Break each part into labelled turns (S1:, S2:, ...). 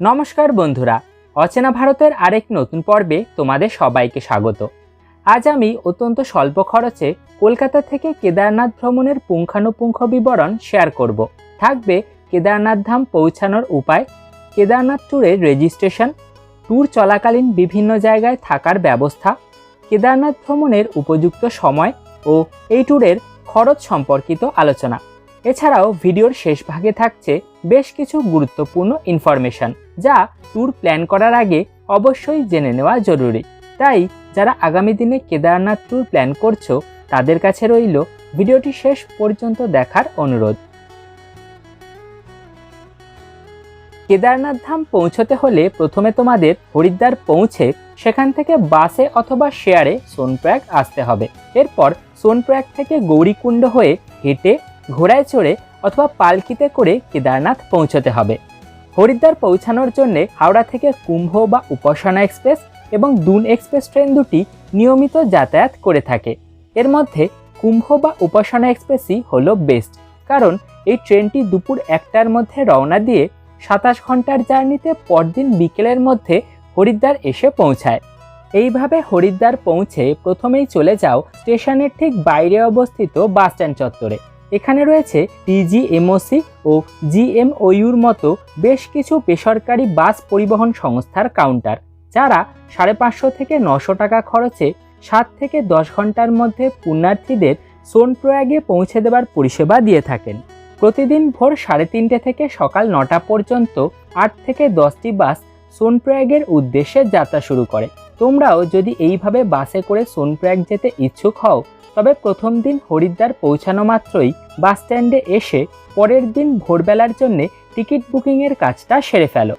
S1: নমস্কার বন্ধুরা, অচেনা ভারতের আরেক নতুন পর্বে তোমাদের সবাইকে স্বাগত। আজ আমি অত্যন্ত স্বল্প খরচে কলকাতা থেকে কেদারনাথ ভ্রমণের পুঙ্খানুপুঙ্খ বিবরণ শেয়ার করব। থাকবে কেদারনাথ ধাম পৌঁছানোর উপায়, কেদারনাথ ট্যুরের রেজিস্ট্রেশন ট্যুর চলাকালীন বিভিন্ন জায়গায় থাকার ব্যবস্থা, কেদারনাথ ভ্রমণের উপযুক্ত সময় ও এই ট্যুরের খরচ সম্পর্কিত আলোচনা। এছাড়াও ভিডিওর শেষ ভাগে থাকছে বেশ কিছু গুরুত্বপূর্ণ ইনফরমেশন যা ট্যুর প্ল্যান করার আগে অবশ্যই জেনে নেওয়া জরুরি। তাই, যারা আগামী দিনে কেদারনাথ ট্যুর প্ল্যান করছ, তাদের কাছে রইল ভিডিওটি শেষ পর্যন্ত দেখার অনুরোধ। কেদারনাথ ধাম পৌঁছতে হলে প্রথমে তোমাদের হরিদ্বার পৌঁছে সেখান থেকে বাসে অথবা শেয়ারে সোনপ্রয়াগ আসতে হবে। এরপর সোনপ্রয়াগ থেকে গৌরীকুণ্ড হয়ে হেঁটে ঘোড়ায় চড়ে অথবা পালকিতে করে কেদারনাথ পৌঁছতে হবে। হরিদ্বার পৌঁছানোর জন্য হাওড়া থেকে কুম্ভ বা উপাসনা এক্সপ্রেস এবং দুন এক্সপ্রেস ট্রেন দুটি নিয়মিত যাতায়াত করে থাকে। এর মধ্যে কুম্ভ বা উপাসনা এক্সপ্রেসই হলো বেস্ট, কারণ এই ট্রেনটি দুপুর একটার মধ্যে রওনা দিয়ে সাতাশ ঘণ্টার জার্নিতে পরদিন বিকেলের মধ্যে হরিদ্বার এসে পৌঁছায়। এইভাবে হরিদ্বার পৌঁছে প্রথমেই চলে যাও স্টেশনের ঠিক বাইরে অবস্থিত বাসস্ট্যান্ড চত্বরে। এখানে রয়েছে টিজিএমওসি ও জিএমওইউর মতো বেশ কিছু বেসরকারি বাস পরিবহন সংস্থার কাউন্টার, যারা সাড়ে পাঁচশো থেকে নশো টাকা খরচে সাত থেকে দশ ঘণ্টার মধ্যে পুণ্যার্থীদের সোনপ্রয়াগে পৌঁছে দেওয়ার পরিষেবা দিয়ে থাকেন। প্রতিদিন ভোর সাড়ে তিনটে থেকে সকাল নটা পর্যন্ত আট থেকে দশটি বাস সোনপ্রয়াগের উদ্দেশ্যে যাত্রা শুরু করে। তোমরাও যদি এইভাবে বাসে করে সোনপ্রয়াগ যেতে ইচ্ছুক হও তবে প্রথম দিন হরিদ্বার পৌঁছানো মাত্রই বাস স্ট্যান্ডে এসে পরের দিন ভোরবেলার জন্যে টিকিট বুকিংয়ের কাজটা সেরে ফেলো।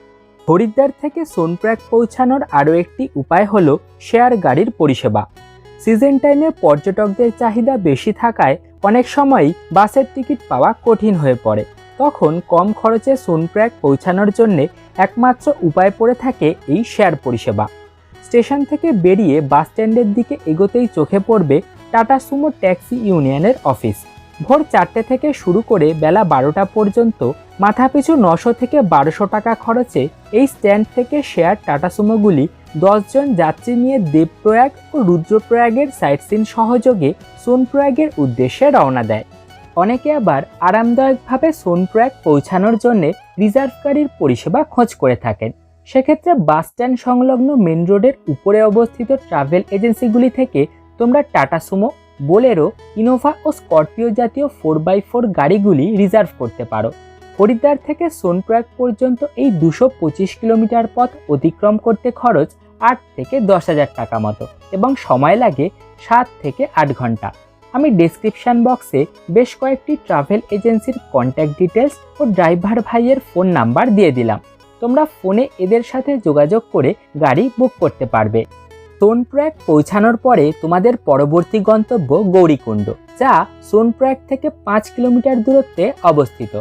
S1: হরিদ্বার থেকে সোনপ্রয়াগ পৌঁছানোর আরও একটি উপায় হল শেয়ার গাড়ির পরিষেবা। সিজন টাইমে পর্যটকদের চাহিদা বেশি থাকায় অনেক সময়ই বাসের টিকিট পাওয়া কঠিন হয়ে পড়ে। তখন কম খরচে সোনপ্রয়াগ পৌঁছানোর জন্যে একমাত্র উপায় পড়ে থাকে এই শেয়ার পরিষেবা। স্টেশন থেকে বেরিয়ে বাস স্ট্যান্ডের দিকে এগোতেই চোখে পড়বে টাটা সুমো ট্যাক্সি ইউনিয়নের অফিস। ভোর চারটে থেকে শুরু করে বেলা বারোটা পর্যন্ত মাথাপিছু নশো থেকে বারোশো টাকা খরচে এই স্ট্যান্ড থেকে শেয়ার টাটা সুমোগুলি দশজন যাত্রী নিয়ে দেবপ্রয়াগ ও রুদ্রপ্রয়াগের সাইট সিন সহযোগে সোনপ্রয়াগের উদ্দেশ্যে রওনা দেয়। অনেকে আবার আরামদায়কভাবে সোনপ্রয়াগ পৌঁছানোর জন্য রিজার্ভ গাড়ির পরিষেবা খোঁজ করে থাকেন। সেক্ষেত্রে বাস স্ট্যান্ড সংলগ্ন মেন রোডের উপরে অবস্থিত ট্রাভেল এজেন্সিগুলি থেকে তোমরা টাটা সুমো, বোলেরো, ইনোভা ও স্করপিও জাতীয় ফোর বাই ফোর গাড়িগুলি রিজার্ভ করতে পারো। হরিদ্বার থেকে সোনপ্রয়াগ পর্যন্ত এই দুশো পঁচিশ কিলোমিটার পথ অতিক্রম করতে খরচ আট থেকে দশ হাজার টাকা মতো এবং সময় লাগে সাত থেকে আট ঘণ্টা। আমি ডেসক্রিপশান বক্সে বেশ কয়েকটি ট্রাভেল এজেন্সির কন্ট্যাক্ট ডিটেলস ও ড্রাইভার ভাইয়ের ফোন নাম্বার দিয়ে দিলাম। তোমরা ফোনে এদের সাথে যোগাযোগ করে গাড়ি বুক করতে পারবে। সোনপ্রয়াগ পৌঁছানোর পরে তোমাদের পরবর্তী গন্তব্য গৌরীকুণ্ড, যা সোনপ্রয়াগ থেকে পাঁচ কিলোমিটার দূরত্বে অবস্থিত।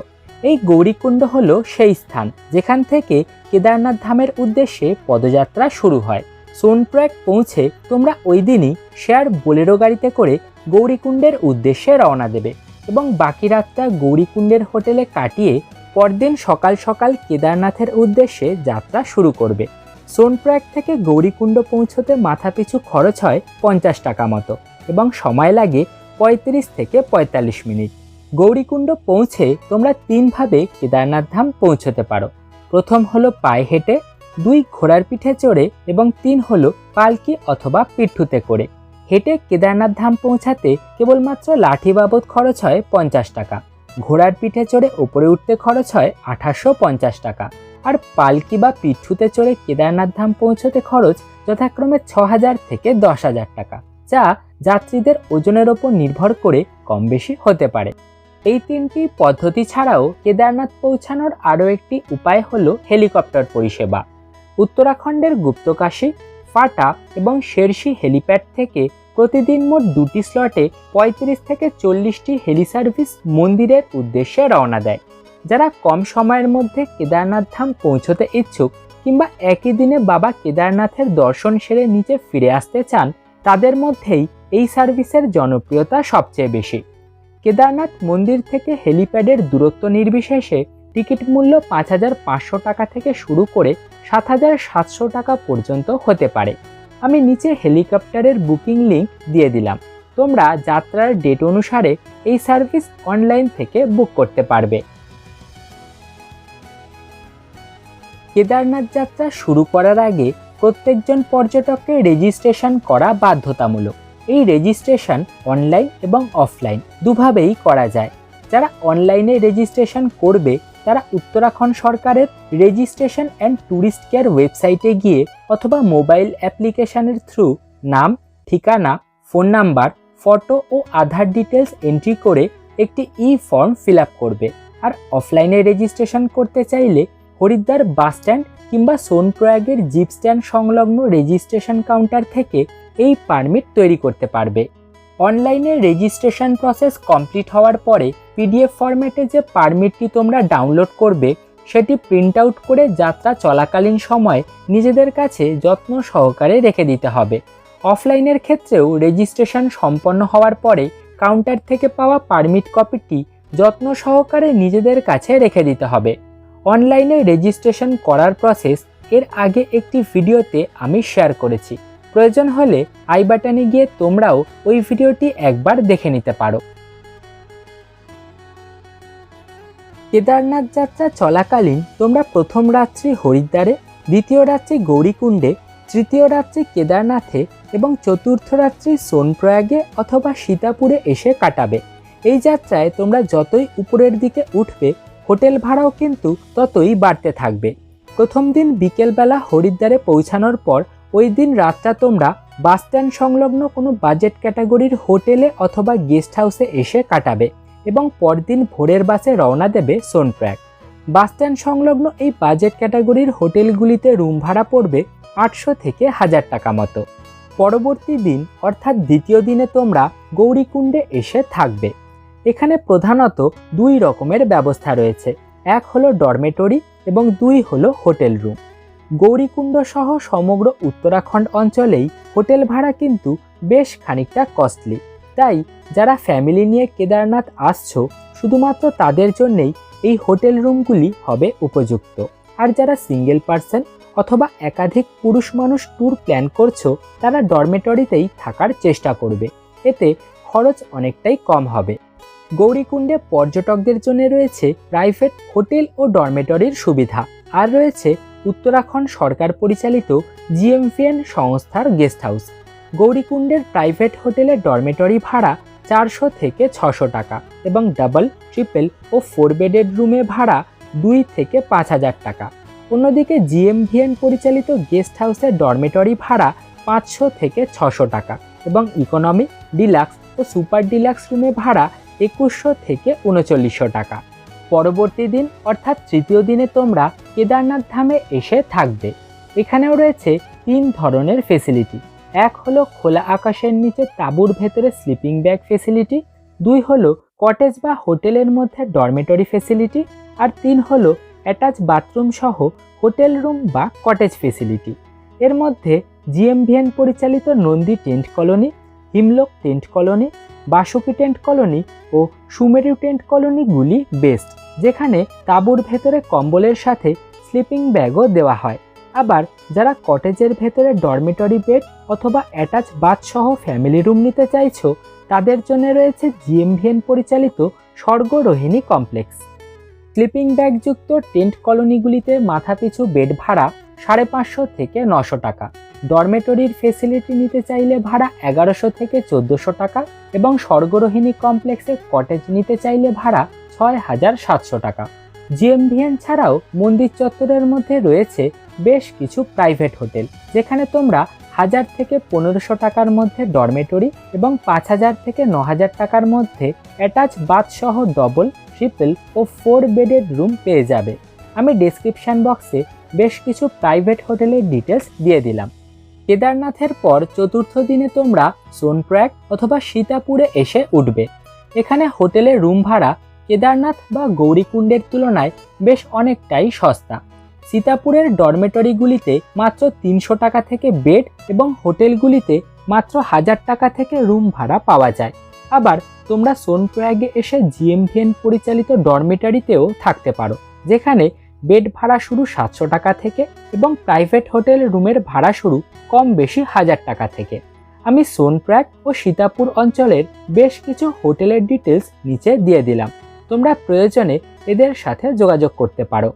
S1: এই গৌরীকুণ্ড হল সেই স্থান যেখান থেকে কেদারনাথ ধামের উদ্দেশ্যে পদযাত্রা শুরু হয়। সোনপ্রয়াগ পৌঁছে তোমরা ওই দিনই শেয়ার বোলেরো গাড়িতে করে গৌরীকুণ্ডের উদ্দেশ্যে রওনা দেবে এবং বাকি রাতটা গৌরীকুণ্ডের হোটেলে কাটিয়ে পরদিন সকাল সকাল কেদারনাথের উদ্দেশ্যে যাত্রা শুরু করবে। সোনপ্রয়াগ থেকে গৌরীকুণ্ড পৌঁছতে মাথাপিছু খরচ হয় পঞ্চাশ টাকা মতো এবং সময় লাগে পঁয়ত্রিশ থেকে পঁয়তাল্লিশ মিনিট। গৌরীকুণ্ড পৌঁছে তোমরা তিনভাবে কেদারনাথ ধাম পৌঁছতে পারো। প্রথম হলো পায়ে হেঁটে, দুই ঘোড়ার পিঠে চড়ে এবং তিন হলো পালকি অথবা পিঠুতে করে। হেঁটে কেদারনাথ ধাম পৌঁছাতে কেবলমাত্র লাঠি বাবদ খরচ হয় পঞ্চাশ টাকা। ঘোড়ার পিঠে চড়ে ওপরে উঠতে খরচ হয় আঠাশশো টাকা। আর পালকি বা পিঠুতে চড়ে কেদারনাথ ধাম পৌঁছতে খরচ যথাক্রমে ছ হাজার থেকে দশ হাজার টাকা, যা যাত্রীদের ওজনের ওপর নির্ভর করে কম বেশি হতে পারে। এই তিনটি পদ্ধতি ছাড়াও কেদারনাথ পৌঁছানোর আরও একটি উপায় হল হেলিকপ্টার পরিষেবা। উত্তরাখণ্ডের গুপ্তকাশী, ফাটা এবং শেরশি হেলিপ্যাড থেকে প্রতিদিন মোট দুটি স্লটে পঁয়ত্রিশ থেকে চল্লিশটি হেলি সার্ভিস মন্দিরের উদ্দেশ্যে রওনা দেয়। যারা কম সময়ের মধ্যে কেদারনাথ ধাম পৌঁছতে ইচ্ছুক কিংবা একই দিনে বাবা কেদারনাথের দর্শন সেরে নিচে ফিরে আসতে চান, তাদের মধ্যেই এই সার্ভিসের জনপ্রিয়তা সবচেয়ে বেশি। কেদারনাথ মন্দির থেকে হেলিপ্যাডের দূরত্ব নির্বিশেষে টিকিট মূল্য পাঁচ হাজার পাঁচশো টাকা থেকে শুরু করে সাত হাজার সাতশো টাকা পর্যন্ত হতে পারে। আমি নিচে হেলিকপ্টারের বুকিং লিংক দিয়ে দিলাম। তোমরা যাত্রার ডেট অনুসারে এই সার্ভিস অনলাইন থেকে বুক করতে পারবে। কেদারনাথ যাত্রা শুরু করার আগে প্রত্যেকজন পর্যটককে রেজিস্ট্রেশন করা বাধ্যতামূলক। এই রেজিস্ট্রেশন অনলাইন এবং অফলাইন দুভাবেই করা যায়। যারা অনলাইনে রেজিস্ট্রেশন করবে, তারা উত্তরাখণ্ড সরকারের রেজিস্ট্রেশন অ্যান্ড ট্যুরিস্ট কেয়ার ওয়েবসাইটে গিয়ে অথবা মোবাইল অ্যাপ্লিকেশনের থ্রু নাম, ঠিকানা ফোন নাম্বার ফটো ও আধার ডিটেলস এন্ট্রি করে একটি ই ফর্ম ফিল করবে। আর অফলাইনে রেজিস্ট্রেশন করতে চাইলে হরিদ্বার বাস স্ট্যান্ড কিংবা সোনপ্রয়াগের জিপ স্ট্যান্ড সংলগ্ন রেজিস্ট্রেশন কাউন্টার থেকে এই পারমিট তৈরি করতে পারবে। অনলাইনে রেজিস্ট্রেশন প্রসেস কমপ্লিট হওয়ার পরে পিডিএফ ফরম্যাটে যে পারমিটটি তোমরা ডাউনলোড করবে, সেটি প্রিন্ট আউট করে যাত্রা চলাকালীন সময় নিজেদের কাছে যত্ন সহকারে রেখে দিতে হবে। অফলাইনের ক্ষেত্রেও রেজিস্ট্রেশন সম্পন্ন হওয়ার পরে কাউন্টার থেকে পাওয়া পারমিট কপিটি যত্ন সহকারে নিজেদের কাছে রেখে দিতে হবে। অনলাইনে রেজিস্ট্রেশন করার প্রসেস এর আগে একটি ভিডিওতে আমি শেয়ার করেছি। প্রয়োজন হলে আই বাটনে গিয়ে তোমরাও ওই ভিডিওটি একবার দেখে নিতে পারো। কেদারনাথ যাত্রা চলাকালীন তোমরা প্রথম রাত্রি হরিদ্বারে, দ্বিতীয় রাত্রি গৌরীকুণ্ডে, তৃতীয় রাত্রি কেদারনাথে এবং চতুর্থ রাত্রি সোনপ্রয়াগে অথবা সীতাপুরে এসে কাটাবে। এই যাত্রায় তোমরা যতই উপরের দিকে উঠবে হোটেল ভাড়াও কিন্তু ততই বাড়তে থাকবে। প্রথম দিন বিকেলবেলা হরিদ্বারে পৌঁছানোর পর ওই দিন রাতটা তোমরা বাস স্ট্যান্ড সংলগ্ন কোনো বাজেট ক্যাটাগরির হোটেলে অথবা গেস্ট হাউসে এসে কাটাবে এবং পরদিন ভোরের বাসে রওনা দেবে সোনপ্র্যাক বাস স্ট্যান্ড সংলগ্ন এই বাজেট ক্যাটাগরির হোটেলগুলিতে রুম ভাড়া পড়বে আটশো থেকে হাজার টাকা মতো। পরবর্তী দিন অর্থাৎ দ্বিতীয় দিনে তোমরা গৌরীকুণ্ডে এসে থাকবে। এখানে প্রধানত দুই রকমের ব্যবস্থা রয়েছে। এক হলো ডরমেটরি এবং দুই হলো হোটেল রুম। গৌরীকুণ্ড সহ সমগ্র উত্তরাখণ্ড অঞ্চলেই হোটেল ভাড়া কিন্তু বেশ খানিকটা কস্টলি। তাই যারা ফ্যামিলি নিয়ে কেদারনাথ আসছো, শুধুমাত্র তাদের জন্যেই এই হোটেল রুমগুলি হবে উপযুক্ত। আর যারা সিঙ্গেল পার্সন অথবা একাধিক পুরুষ মানুষ ট্যুর প্ল্যান করছ, তারা ডরমেটরিতেই থাকার চেষ্টা করবে। এতে খরচ অনেকটাই কম হবে। গৌরীকুণ্ডে পর্যটকদের জন্য রয়েছে প্রাইভেট হোটেল ও ডরমেটরির সুবিধা। আর রয়েছে উত্তরাখণ্ড সরকার পরিচালিত জিএমভিএন সংস্থার গেস্ট হাউস। গৌরীকুণ্ডের প্রাইভেট হোটেলের ডরমেটরি ভাড়া চারশো থেকে ছশো টাকা এবং ডাবল, ট্রিপল ও ফোর বেডেড রুমে ভাড়া দুই থেকে পাঁচ হাজার টাকা। অন্যদিকে জিএমভিএন পরিচালিত গেস্ট হাউসের ডরমেটরি ভাড়া পাঁচশো থেকে ছশো টাকা এবং ইকোনমি, ডিলাক্স ও সুপার ডিলাক্স রুমে ভাড়া একুশশো থেকে উনচল্লিশশো টাকা। পরবর্তী দিন, অর্থাৎ তৃতীয় দিনে তোমরা কেদারনাথ ধামে এসে থাকবে। এখানেও রয়েছে তিন ধরনের ফেসিলিটি এক হলো খোলা আকাশের নিচে তাঁবুর ভেতরে স্লিপিং ব্যাগ ফেসিলিটি দুই হলো কটেজ বা হোটেলের মধ্যে ডরমেটরি ফেসিলিটি আর তিন হলো অ্যাটাচ বাথরুম সহ হোটেল রুম বা কটেজ ফেসিলিটি এর মধ্যে জিএমভিএন পরিচালিত Nandi tent colony Himlok tent colony Vasuki tent colony ও সুমেরু টেন্ট কলোনিগুলি বেস্ট, যেখানে তাঁবুর ভেতরে কম্বলের সাথে স্লিপিং ব্যাগও দেওয়া হয়। আবার যারা কটেজের ভেতরে ডরমিটরি বেড অথবা অ্যাটাচ বাথ সহ ফ্যামিলি রুম নিতে চাইছো, তাদের জন্য রয়েছে জিএমভিএন পরিচালিত স্বর্গরোহিণী কমপ্লেক্স। স্লিপিং ব্যাগযুক্ত টেন্ট কলোনিগুলিতে মাথাপিছু বেড ভাড়া সাড়ে পাঁচশো থেকে নশো টাকা। ডরমেটরির ফেসিলিটি নিতে চাইলে ভাড়া এগারোশো থেকে চোদ্দোশো টাকা এবং স্বর্গরোহিণী কমপ্লেক্সে কটেজ নিতে চাইলে ভাড়া ছয় হাজার সাতশো টাকা। জিএমভিএন ছাড়াও মন্দির চত্বরের মধ্যে রয়েছে বেশ কিছু প্রাইভেট হোটেল যেখানে তোমরা হাজার থেকে পনেরোশো টাকার মধ্যে ডরমেটরি এবং পাঁচ হাজার থেকে ন হাজার টাকার মধ্যে অ্যাটাচ বাথ সহ ডবল ট্রিপল ও ফোর বেডেড রুম পেয়ে যাবে। আমি ডেসক্রিপশান বক্সে বেশ কিছু প্রাইভেট হোটেলের ডিটেলস দিয়ে দিলাম। কেদারনাথের পর চতুর্থ দিনে তোমরা সোনপ্রয়াগ অথবা সীতাপুরে এসে উঠবে। এখানে হোটেলের রুম ভাড়া কেদারনাথ বা গৌরীকুণ্ডের তুলনায় বেশ অনেকটাই সস্তা। সীতাপুরের ডরমেটরিগুলিতে মাত্র তিনশো টাকা থেকে বেড এবং হোটেলগুলিতে মাত্র হাজার টাকা থেকে রুম ভাড়া পাওয়া যায়। আবার তোমরা সোনপ্রয়াগে এসে জিএমভিএন পরিচালিত ডরমেটরিতেও থাকতে পারো, যেখানে বেড ভাড়া শুরু সাতশো টাকা থেকে এবং প্রাইভেট হোটেল রুমের ভাড়া শুরু কম বেশি হাজার টাকা থেকে। আমি সোনপ্রয়াগ ও সীতাপুর অঞ্চলের বেশ কিছু হোটেলের ডিটেলস নিচে দিয়ে দিলাম। তোমরা প্রয়োজনে এদের সাথে যোগাযোগ করতে পারো।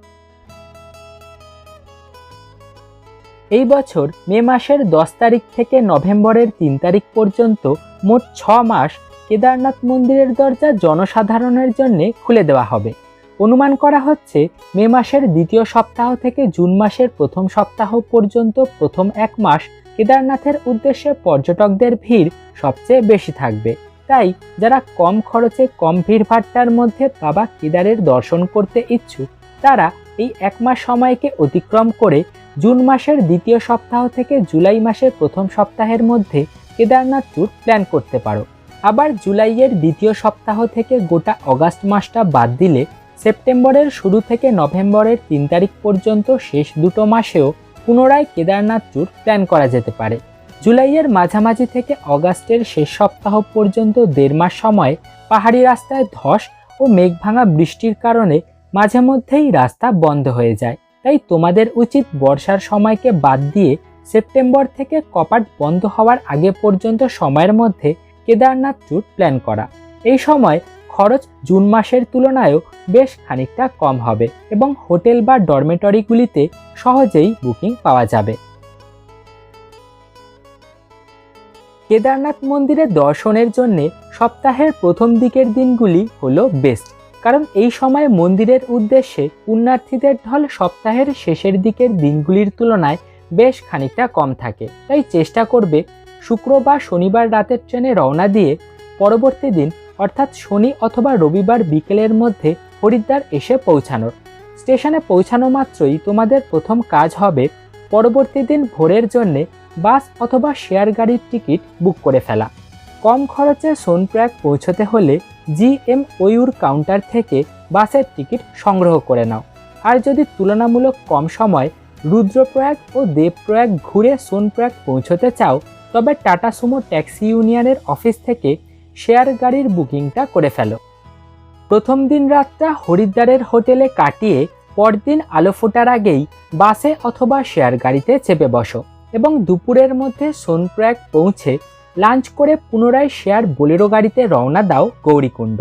S1: এই বছর মে মাসের দশ তারিখ থেকে নভেম্বরের তিন তারিখ পর্যন্ত মোট ছ মাস কেদারনাথ মন্দিরের দরজা জনসাধারণের জন্য খুলে দেওয়া হবে। অনুমান করা হচ্ছে মে মাসের দ্বিতীয় সপ্তাহ থেকে জুন মাসের প্রথম সপ্তাহ পর্যন্ত প্রথম এক মাস কেদারনাথের উদ্দেশ্যে পর্যটকদের ভিড় সবচেয়ে বেশি থাকবে। তাই যারা কম খরচে কম ভিড়ভাট্টার মধ্যে বাবা কেদারের দর্শন করতে ইচ্ছুক, তারা এই এক মাস সময়কে অতিক্রম করে জুন মাসের দ্বিতীয় সপ্তাহ থেকে জুলাই মাসের প্রথম সপ্তাহের মধ্যে কেদারনাথ ট্যুর প্ল্যান করতে পারো। আবার জুলাইয়ের দ্বিতীয় সপ্তাহ থেকে গোটা অগাস্ট মাসটা বাদ দিলে সেপ্টেম্বরের শুরু থেকে নভেম্বরের তিন তারিখ পর্যন্ত শেষ দুটো মাসেও পুনরায় কেদারনাথ ট্যুর প্ল্যান করা যেতে পারে। জুলাইয়ের মাঝামাঝি থেকে অগাস্টের শেষ সপ্তাহ পর্যন্ত দেড় মাস সময় পাহাড়ি রাস্তায় ধস ও মেঘভাঙা বৃষ্টির কারণে মাঝে মধ্যেই রাস্তা বন্ধ হয়ে যায়। তাই তোমাদের উচিত বর্ষার সময়কে বাদ দিয়ে সেপ্টেম্বর থেকে কপাট বন্ধ হওয়ার আগে পর্যন্ত সময়ের মধ্যে কেদারনাথ ট্যুর প্ল্যান করা। এই সময় খরচ জুন মাসের তুলনায়ও বেশ খানিকটা কম হবে এবং হোটেল বা ডরমেটরিগুলিতে সহজেই বুকিং পাওয়া যাবে। কেদারনাথ মন্দিরে দর্শনের জন্য সপ্তাহের প্রথম দিকের দিনগুলি হলো বেস্ট কারণ এই সময় মন্দিরের উদ্দেশ্যে পুণ্যার্থীদের ঢল সপ্তাহের শেষের দিকের দিনগুলির তুলনায় বেশ খানিকটা কম থাকে। তাই চেষ্টা করবে শুক্র বা শনিবার রাতের ট্রেনে রওনা দিয়ে পরবর্তী দিন অর্থাৎ শনি অথবা রবিবার বিকেলের মধ্যে হরিদ্বার এসে পৌঁছানোর। স্টেশনে পৌঁছানো মাত্রই তোমাদের প্রথম কাজ হবে পরবর্তী দিন ভোরের জন্যে বাস অথবা শেয়ার গাড়ির টিকিট বুক করে ফেলা। কম খরচে সোনপ্রয়াগ পৌঁছতে হলে জি এম ওয়ুর কাউন্টার থেকে বাসের টিকিট সংগ্রহ করে নাও। আর যদি তুলনামূলক কম সময় রুদ্রপ্রয়াগ ও দেবপ্রয়াগ ঘুরে সোনপ্রয়াগ পৌঁছতে চাও, তবে টাটা সুমো ট্যাক্সি ইউনিয়নের অফিস থেকে শেয়ার গাড়ির বুকিংটা করে ফেলো। প্রথম দিন রাতটা হরিদ্বারের হোটেলে কাটিয়ে পরদিন আলো ফোটার আগেই বাসে অথবা শেয়ার গাড়িতে চেপে বসো এবং দুপুরের মধ্যে সোনপ্রয়াগ পৌঁছে লাঞ্চ করে পুনরায় শেয়ার বোলেরো গাড়িতে রওনা দাও গৌরীকুণ্ড।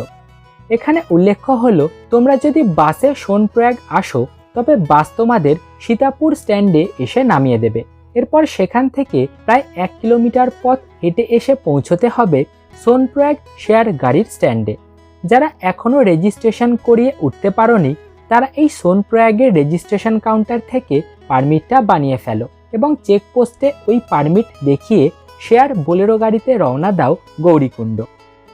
S1: এখানে উল্লেখ্য হলো, তোমরা যদি বাসে সোনপ্রয়াগ আসো, তবে বাস তোমাদের সীতাপুর স্ট্যান্ডে এসে নামিয়ে দেবে। এরপর সেখান থেকে প্রায় এক কিলোমিটার পথ হেঁটে এসে পৌঁছতে হবে সোনপ্রয়াগ শেয়ার গাড়ির স্ট্যান্ডে। যারা এখনও রেজিস্ট্রেশন করিয়ে উঠতে পারোনি, তারা এই সোনপ্রয়াগের রেজিস্ট্রেশন কাউন্টার থেকে পারমিটটা বানিয়ে ফেলো এবং চেকপোস্টে ওই পারমিট দেখিয়ে শেয়ার বোলেরো গাড়িতে রওনা দাও গৌরীকুণ্ড।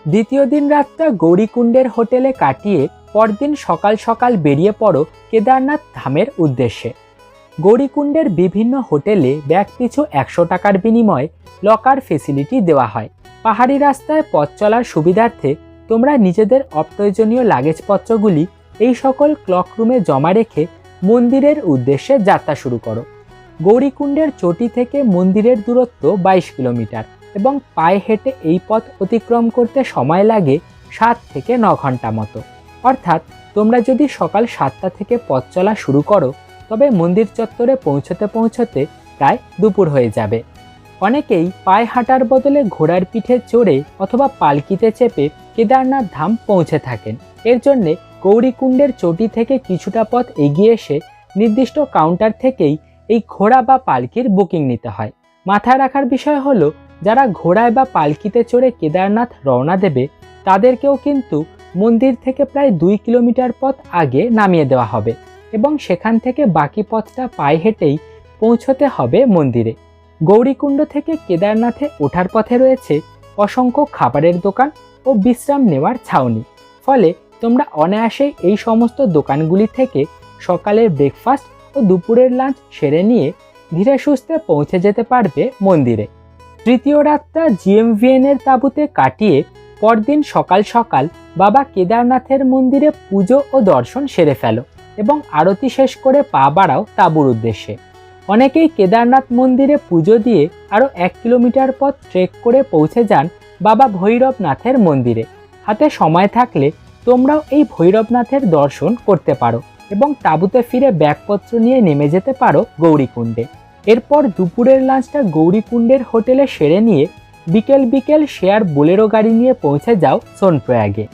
S1: দ্বিতীয় দিন রাতটা গৌরীকুণ্ডের হোটেলে কাটিয়ে পরদিন সকাল সকাল বেরিয়ে পড়ো কেদারনাথ ধামের উদ্দেশ্যে। গৌরীকুণ্ডের বিভিন্ন হোটেলে ব্যাগ পিছু একশো টাকার বিনিময়ে লকার ফেসিলিটি দেওয়া হয়। পাহাড়ি রাস্তায় পথ চলার সুবিধার্থে তোমরা নিজেদের অপ্রয়োজনীয় লাগেজপত্রগুলি এই সকল ক্লক রুমে জমা রেখে মন্দিরের উদ্দেশ্যে যাত্রা শুরু করো। গৌরীকুণ্ডের চটি থেকে মন্দিরের দূরত্ব বাইশ কিলোমিটার এবং পায়ে হেঁটে এই পথ অতিক্রম করতে সময় লাগে সাত থেকে ন ঘণ্টা মতো। অর্থাৎ তোমরা যদি সকাল সাতটা থেকে পথ চলা শুরু করো, তবে মন্দির চত্বরে পৌঁছতে পৌঁছতে প্রায় দুপুর হয়ে যাবে। অনেকেই পায়ে হাঁটার বদলে ঘোড়ার পিঠে চড়ে অথবা পালকিতে চেপে কেদারনাথ ধাম পৌঁছে থাকেন। এর জন্যে গৌরীকুণ্ডের চটি থেকে কিছুটা পথ এগিয়ে এসে নির্দিষ্ট কাউন্টার থেকেই এই ঘোড়া বা পালকির বুকিং নিতে হয়। মাথায় রাখার বিষয় হলো, যারা ঘোড়ায় বা পালকিতে চড়ে কেদারনাথ রওনা দেবে, তাদেরকেও কিন্তু মন্দির থেকে প্রায় দুই কিলোমিটার পথ আগে নামিয়ে দেওয়া হবে এবং সেখান থেকে বাকি পথটা পায়ে হেঁটেই পৌঁছতে হবে মন্দিরে। গৌরীকুণ্ড থেকে কেদারনাথে ওঠার পথে রয়েছে অসংখ্য খাবারের দোকান ও বিশ্রাম নেওয়ার ছাউনি। ফলে তোমরা অনায়াসেই এই সমস্ত দোকানগুলি থেকে সকালের ব্রেকফাস্ট ও দুপুরের লাঞ্চ সেরে নিয়ে ধীরে সুস্থে পৌঁছে যেতে পারবে মন্দিরে। তৃতীয় রাতটা জিএমভিএন এর তাঁবুতে কাটিয়ে পরদিন সকাল সকাল বাবা কেদারনাথের মন্দিরে পুজো ও দর্শন সেরে ফেলো এবং আরতি শেষ করে পা বাড়াও তাঁবুর উদ্দেশ্যে। অনেকেই কেদারনাথ মন্দিরে পুজো দিয়ে আরও এক কিলোমিটার পথ ট্রেক করে পৌঁছে যান বাবা ভৈরবনাথের মন্দিরে। হাতে সময় থাকলে তোমরাও এই ভৈরবনাথের দর্শন করতে পারো এবং তাঁবুতে ফিরে ব্যাগপত্র নিয়ে নেমে যেতে পারো গৌরীকুণ্ডে। এরপর দুপুরের লাঞ্চটা গৌরীকুণ্ডের হোটেলে সেরে নিয়ে বিকেল বিকেল শেয়ার বোলেরো গাড়ি নিয়ে পৌঁছে যাও সোনপ্রয়াগে।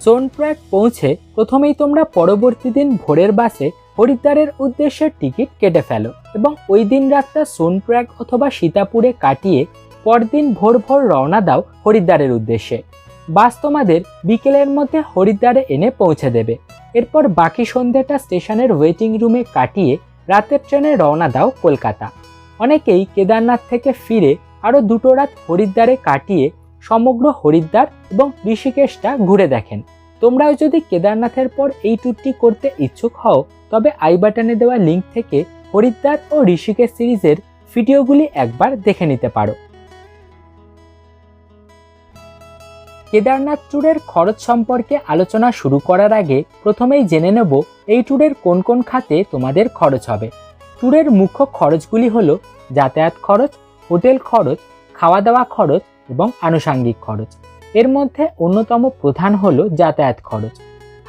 S1: সোনপ্রয়াগ পৌঁছে প্রথমেই তোমরা পরবর্তী দিন ভোরের বাসে হরিদ্বারের উদ্দেশ্যে টিকিট কেটে ফেলো এবং ওই দিন রাতটা সোনপ্রয়াগ অথবা সীতাপুরে কাটিয়ে পরদিন ভোর ভোর রওনা দাও হরিদ্বারের উদ্দেশ্যে। বাস তোমাদের বিকেলের মধ্যে হরিদ্বারে এনে পৌঁছে দেবে। এরপর বাকি সন্ধ্যেটা স্টেশনের ওয়েটিং রুমে কাটিয়ে রাতের ট্রেনে রওনা দাও কলকাতা। অনেকেই কেদারনাথ থেকে ফিরে আরও দুটো রাত হরিদ্বারে কাটিয়ে সমগ্র হরিদ্বার এবং ঋষিকেশটা ঘুরে দেখেন। তোমরাও যদি কেদারনাথের পর এই ট্যুরটি করতে ইচ্ছুক হও তবে আই বাটনে দেওয়া লিঙ্ক থেকে হরিদ্বার ও ঋষিকেশ সিরিজের ভিডিওগুলি একবার দেখে নিতে পারো। কেদারনাথ ট্যুরের খরচ সম্পর্কে আলোচনা শুরু করার আগে প্রথমেই জেনে নেব এই ট্যুরের কোন কোন খাতে তোমাদের খরচ হবে। ট্যুরের মুখ্য খরচগুলি হল যাতায়াত খরচ, হোটেল খরচ খাওয়া দাওয়া খরচ এবং আনুষাঙ্গিক খরচ। এর মধ্যে অন্যতম প্রধান হলো যাতায়াত খরচ।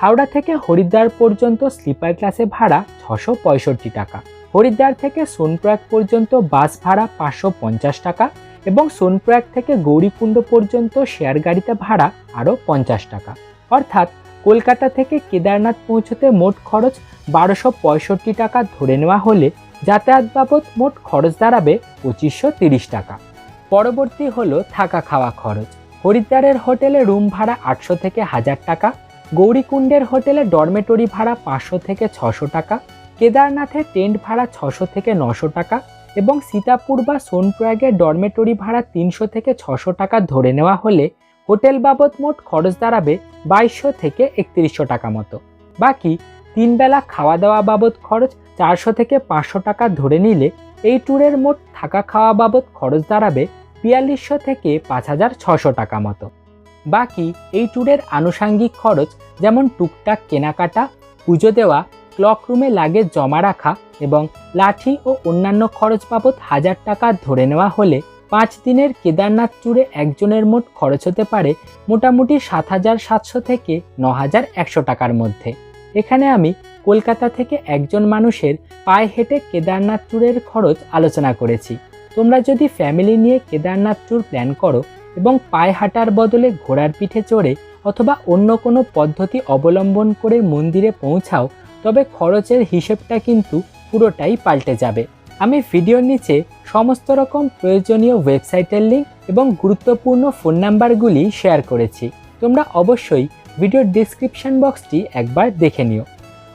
S1: হাওড়া থেকে হরিদ্বার পর্যন্ত স্লিপার ক্লাসে ভাড়া ছশো পঁয়ষট্টি টাকা। হরিদ্বার থেকে সোনপ্রয়াগ পর্যন্ত বাস ভাড়া পাঁচশো পঞ্চাশ টাকা এবং সোনপ্রয়াগ থেকে গৌরীকুণ্ড পর্যন্ত শেয়ার গাড়িতে ভাড়া আরও পঞ্চাশ টাকা। অর্থাৎ কলকাতা থেকে কেদারনাথ পৌঁছতে মোট খরচ বারোশো পঁয়ষট্টি টাকা ধরে নেওয়া হলে যাতায়াত বাবদ মোট খরচ দাঁড়াবে পঁচিশশো তিরিশ টাকা। পরবর্তী হলো থাকা খাওয়া খরচ। হরিদ্বারের হোটেলে রুম ভাড়া আটশো থেকে হাজার টাকা গৌরীকুণ্ডের হোটেলে ডরমেটরি ভাড়া পাঁচশো থেকে ছশো টাকা, কেদারনাথে টেন্ট ভাড়া ছশো থেকে নশো টাকা এবং সীতাপুর বা সোনপ্রয়াগের ডরমেটরি ভাড়া তিনশো থেকে ছশো টাকা ধরে নেওয়া হলে হোটেল বাবদ মোট খরচ দাঁড়াবে বাইশশো থেকে একত্রিশশো টাকা মতো। বাকি তিন বেলা খাওয়া দাওয়া বাবদ খরচ চারশো থেকে পাঁচশো টাকা ধরে নিলে এই ট্যুরের মোট থাকা খাওয়া বাবদ খরচ দাঁড়াবে বিয়াল্লিশশো থেকে পাঁচ হাজার ছশো টাকা মতো। বাকি এই ট্যুরের আনুষাঙ্গিক খরচ যেমন টুকটাক কেনাকাটা, পুজো দেওয়া, ক্লক রুমে লাগেজ জমা রাখা এবং লাঠি ও অন্যান্য খরচ বাবদ হাজার টাকা ধরে নেওয়া হলে পাঁচ দিনের কেদারনাথ ট্যুরে একজনের মোট খরচ হতে পারে মোটামুটি সাত হাজার সাতশো থেকে ন হাজার একশো টাকার মধ্যে। এখানে আমি কলকাতা থেকে একজন মানুষের পায়ে হেঁটে কেদারনাথ ট্যুরের খরচ আলোচনা করেছি। তোমরা যদি ফ্যামিলি নিয়ে কেদারনাথ ট্যুর প্ল্যান করো এবং পায়ে হাঁটার বদলে ঘোড়ার পিঠে চড়ে অথবা অন্য কোনো পদ্ধতি অবলম্বন করে মন্দিরে পৌঁছাও, তবে খরচের হিসেবটা কিন্তু পুরোটাই পাল্টে যাবে। আমি ভিডিওর নিচে সমস্ত রকম প্রয়োজনীয় ওয়েবসাইটের লিঙ্ক এবং গুরুত্বপূর্ণ ফোন নাম্বারগুলি শেয়ার করেছি। তোমরা অবশ্যই ভিডিওর ডিসক্রিপশন বক্সটি একবার দেখে নিও।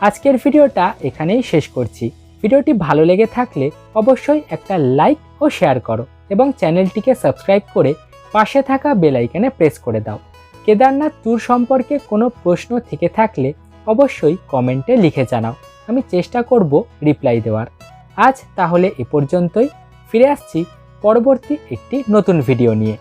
S1: আজকের ভিডিওটা এখানেই শেষ করছি। ভিডিওটি ভালো লেগে থাকলে অবশ্যই একটা লাইক ও শেয়ার করো এবং চ্যানেলটিকে সাবস্ক্রাইব করে পাশে থাকা বেলাইকানে প্রেস করে দাও। কেদারনাথ ট্যুর সম্পর্কে কোনো প্রশ্ন থেকে থাকলে অবশ্যই কমেন্টে লিখে জানাও। আমি চেষ্টা করব রিপ্লাই দেওয়ার। আজ তাহলে এ পর্যন্তই। ফিরে আসছি পরবর্তী একটি নতুন ভিডিও নিয়ে।